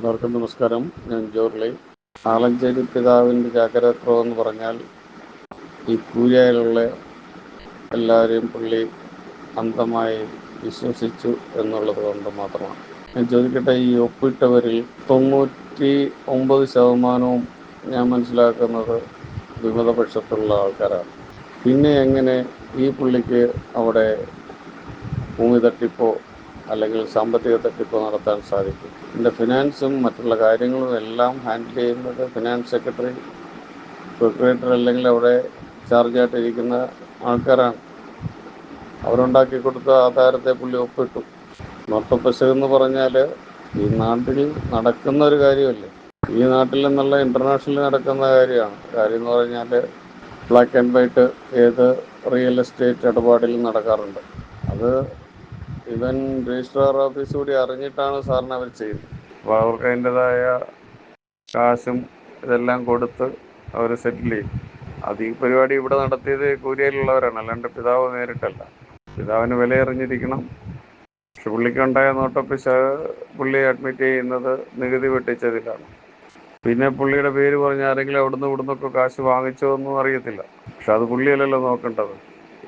എല്ലാവർക്കും നമസ്കാരം. ഞാൻ ജോർലി. ആലഞ്ചേരി പിതാവിന്റെ ജാഗ്രതക്രമം എന്ന് പറഞ്ഞാൽ ഈ പൂജയിലുള്ള എല്ലാവരെയും പുള്ളി അന്ധമായി വിശ്വസിച്ചു എന്നുള്ളത് കൊണ്ട് മാത്രമാണ്. ഞാൻ ചോദിക്കട്ടെ ഈ ഒപ്പിട്ടവരിൽ തൊണ്ണൂറ്റി ഒമ്പത് ശതമാനവും ഞാൻ മനസ്സിലാക്കുന്നത് വിമതപക്ഷത്തുള്ള ആൾക്കാരാണ്. പിന്നെ എങ്ങനെ ഈ പുള്ളിക്ക് അവിടെ ഭൂമി തട്ടിപ്പോ അല്ലെങ്കിൽ സാമ്പത്തിക തട്ടിപ്പ് നടത്താൻ സാധിക്കും. ഇതിന്റെ ഫിനാൻസും മറ്റുള്ള കാര്യങ്ങളും എല്ലാം ഹാൻഡിൽ ചെയ്യുന്നത് ഫിനാൻസ് സെക്രട്ടറി പ്രൊക്രേറ്റർ അല്ലെങ്കിൽ അവിടെ ചാർജായിട്ടിരിക്കുന്ന ആൾക്കാരാണ്. അവരുണ്ടാക്കി കൊടുത്ത ആധാരത്തെ പുള്ളി ഒപ്പിട്ടു. നൊട്ടപ്പശക് എന്ന് പറഞ്ഞാൽ ഈ നാട്ടിൽ നടക്കുന്ന ഒരു കാര്യമല്ലേ? ഈ നാട്ടിൽ നിന്നുള്ള ഇന്റർനാഷണലിൽ നടക്കുന്ന കാര്യമാണ്. കാര്യം എന്ന് പറഞ്ഞാൽ ബ്ലാക്ക് ആൻഡ് വൈറ്റ് ഏത് റിയൽ എസ്റ്റേറ്റ് ഇടപാടിലും നടക്കാറുണ്ട്. അത് ഇവൻ രജിസ്ട്രാർ ഓഫീസ് കൂടി അറിഞ്ഞിട്ടാണ് സാറിന് അവർ ചെയ്തത്. അപ്പോൾ അവർക്ക് അതിന്റെതായ കാശും ഇതെല്ലാം കൊടുത്ത് അവർ സെറ്റിൽ ചെയ്യും അത് ഈ പരിപാടി ഇവിടെ നടത്തിയത് കൂരിയയിലുള്ളവരാണ്. അല്ലാണ്ട് പിതാവ് നേരിട്ടല്ല. പിതാവിന് വിലയറിഞ്ഞിരിക്കണം. പക്ഷെ പുള്ളിക്കുണ്ടായ നോട്ടപ്പിശ പുള്ളിയെ അഡ്മിറ്റ് ചെയ്യുന്നത് നികുതി വെട്ടിച്ചതിലാണ്. പിന്നെ പുള്ളിയുടെ പേര് പറഞ്ഞ ആരെങ്കിലും അവിടുന്ന് ഇവിടുന്നൊക്കെ കാശ് വാങ്ങിച്ചോ എന്നും അറിയത്തില്ല. പക്ഷെ അത് പുള്ളിയല്ലല്ലോ നോക്കേണ്ടത്.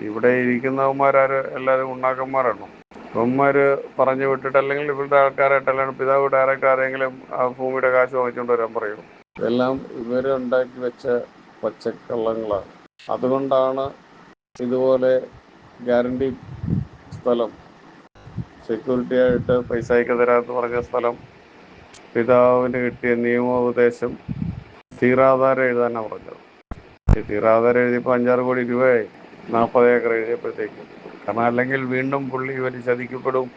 ഇവിടെ ഇരിക്കുന്നവന്മാരാര് എല്ലാവരും ഉണ്ടാക്കന്മാരാണോ അവന്മാര് പറഞ്ഞു വിട്ടിട്ട് അല്ലെങ്കിൽ ഇവരുടെ ആൾക്കാരായിട്ട് അല്ലെങ്കിൽ പിതാവ് ഡയറക്റ്റ് ആരെങ്കിലും ആ ഭൂമിയുടെ കാശ് വാങ്ങിച്ചുകൊണ്ട് വരാൻ പറയും. ഇതെല്ലാം ഇവരുണ്ടാക്കി വെച്ച പച്ചക്കള്ളങ്ങളാണ്. അതുകൊണ്ടാണ് ഇതുപോലെ ഗ്യാരണ്ടി സ്ഥലം സെക്യൂരിറ്റി ആയിട്ട് പൈസ പൈസയ്ക്ക് തരാമെന്ന് പറഞ്ഞ സ്ഥലം പിതാവിന് കിട്ടിയ നിയമോപദേശം തീരാധാരം എഴുതാനാണ് പറഞ്ഞത്. ഈ തീരാധാരം എഴുതിയപ്പോൾ അഞ്ചാറ് കോടി രൂപയായി. നാൽപ്പത് ഏക്കർ എഴുതിയപ്പോഴത്തേക്ക്. കാരണം അല്ലെങ്കിൽ വീണ്ടും പുള്ളി ഇവർ ചതിക്കപ്പെടും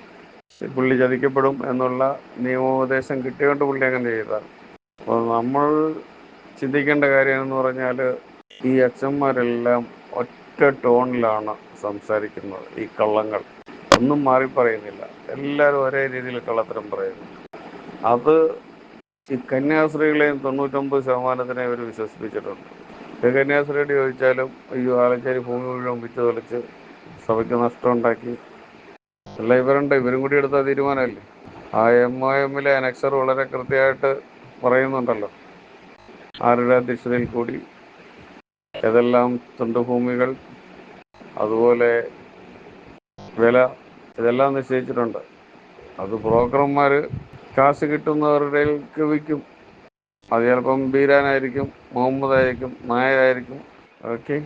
പുള്ളി ചതിക്കപ്പെടും എന്നുള്ള നിയമോപദേശം കിട്ടിയോണ്ട് പുള്ളി അങ്ങനെ ചെയ്തതാണ്. അപ്പോൾ നമ്മൾ ചിന്തിക്കേണ്ട കാര്യം എന്ന് പറഞ്ഞാൽ ഈ അച്ഛന്മാരെല്ലാം ഒറ്റ ടോണിലാണ് സംസാരിക്കുന്നത് ഈ കള്ളങ്ങൾ. ഒന്നും മാറി പറയുന്നില്ല. എല്ലാവരും ഒരേ രീതിയിൽ കള്ളത്തരം പറയുന്നു. അത് ഈ കന്യാസ്ത്രീകളെയും തൊണ്ണൂറ്റൊമ്പത് ശതമാനത്തിനെ ഇവർ വിശ്വസിപ്പിച്ചിട്ടുണ്ട്. കന്യാസ്ത്രീയോട് ചോദിച്ചാലും ഈ ആലഞ്ചേരി ഭൂമി മുഴുവൻ വിറ്റ് സഭയ്ക്ക് നഷ്ടം ഉണ്ടാക്കി അല്ല ഇവരുണ്ട് ഇവരും കൂടി എടുത്ത തീരുമാനമല്ലേ? ആ എം ഒ എമ്മിലെ അനക്സർ വളരെ കൃത്യമായിട്ട് പറയുന്നുണ്ടല്ലോ. ആരുടെ അധ്യക്ഷതയിൽ കൂടി? ഏതെല്ലാം തുണ്ടുഭൂമികൾ? അതുപോലെ വില? ഇതെല്ലാം നിശ്ചയിച്ചിട്ടുണ്ട്. അത് ബ്രോക്കർമാർ കാശ് കിട്ടുന്നവരുടെക്ക് വിൽക്കും. അത് ചിലപ്പം ബീരാനായിരിക്കും മുഹമ്മദ് ആയിരിക്കും നായരായിരിക്കും. ഓക്കെ.